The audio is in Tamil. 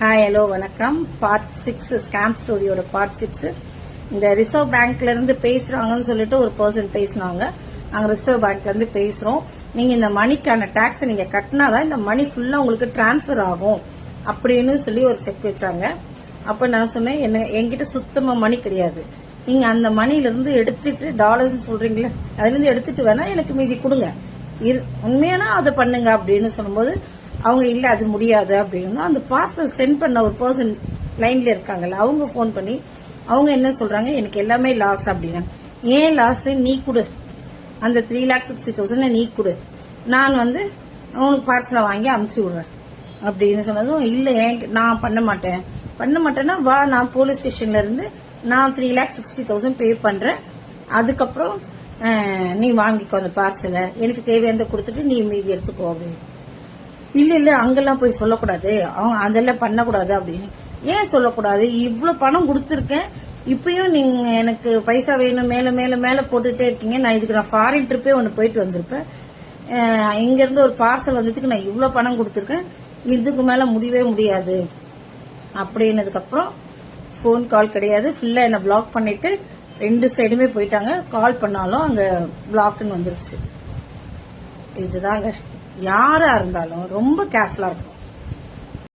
ஹாய் ஹலோ வணக்கம். பார்ட் சிக்ஸ் ஸ்கேம் ஸ்டோரியோட பார்ட் சிக்ஸ் இந்த ரிசர்வ் பேங்க்ல இருந்து பேசுறாங்கன்னு சொல்லிட்டு ஒரு பர்சன் பேசினாங்க. நாங்க ரிசர்வ் பேங்க்ல இருந்து பேசுறோம். நீங்க இந்த மணிக்கான டாக்ஸ் நீங்க கட்டினாதான் இந்த மணி ஃபுல்லா உங்களுக்கு டிரான்ஸ்ஃபர் ஆகும் அப்படின்னு சொல்லி ஒரு செக் வச்சாங்க. அப்ப நான் சொன்னேன் என்ன என்கிட்ட சுத்தமா மணி கிடையாது. நீங்க அந்த மணில இருந்து எடுத்துட்டு டாலர்ஸ் சொல்றீங்களே அதுல இருந்து எடுத்துட்டு வேணா எனக்கு மீதி கொடுங்க. இரு- உண்மையானா அதை பண்ணுங்க அப்படின்னு சொல்லும்போது அவங்க இல்லை அது முடியாது அப்படின்னு அந்த பார்சல் சென்ட் பண்ண ஒரு பர்சன் லைன்ல இருக்காங்கல்ல அவங்க ஃபோன் பண்ணி அவங்க என்ன சொல்றாங்க எனக்கு எல்லாமே லாஸ் அப்படின்னா ஏன் லாஸ் நீ கொடு. அந்த த்ரீ லேக் சிக்ஸ்டி தௌசண்ட் நீ கொடு. நான் வந்து உனக்கு பார்சலை வாங்கி அமுச்சு விடுறேன் அப்படின்னு சொன்னதும் இல்லை ஏன் நான் பண்ண மாட்டேன். பண்ண மாட்டேன்னா வா நான் போலீஸ் ஸ்டேஷன்ல இருந்து நான் three lakh sixty thousand pay பண்றேன். அதுக்கப்புறம் நீ வாங்கிக்கோ அந்த பார்சலை எனக்கு தேவையானதை கொடுத்துட்டு நீ மீதி எடுத்துக்கோ அப்படின்னு. இல்ல இல்ல அங்கெல்லாம் போய் சொல்லக்கூடாது. அவங்க அதெல்லாம் பண்ணக்கூடாது அப்படின்னு. ஏன் சொல்லக்கூடாது? இவ்வளவு பணம் கொடுத்துருக்கேன். இப்பயும் நீங்க எனக்கு பைசா வேணும் மேல மேல மேல போட்டுட்டே இருக்கீங்க. நான் இதுக்கு நான் ஃபாரின் ட்ரிப்பே ஒன்று போயிட்டு வந்திருப்பேன். இங்க இருந்து ஒரு பார்சல் வந்ததுக்கு நான் இவ்வளவு பணம் கொடுத்துருக்கேன். இதுக்கு மேல முடியவே முடியாது. அப்படின்னதுக்கு அப்புறம் ஃபோன் கால் கிடையாது. ஃபுல்லா என்ன பிளாக் பண்ணிட்டு ரெண்டு சைடுமே போயிட்டாங்க. கால் பண்ணாலும் அங்க பிளாக்னு வந்துருச்சு. இதுதாங்க. யாரா இருந்தாலும் ரொம்ப கேர்ஃபுல்லா இருக்கும்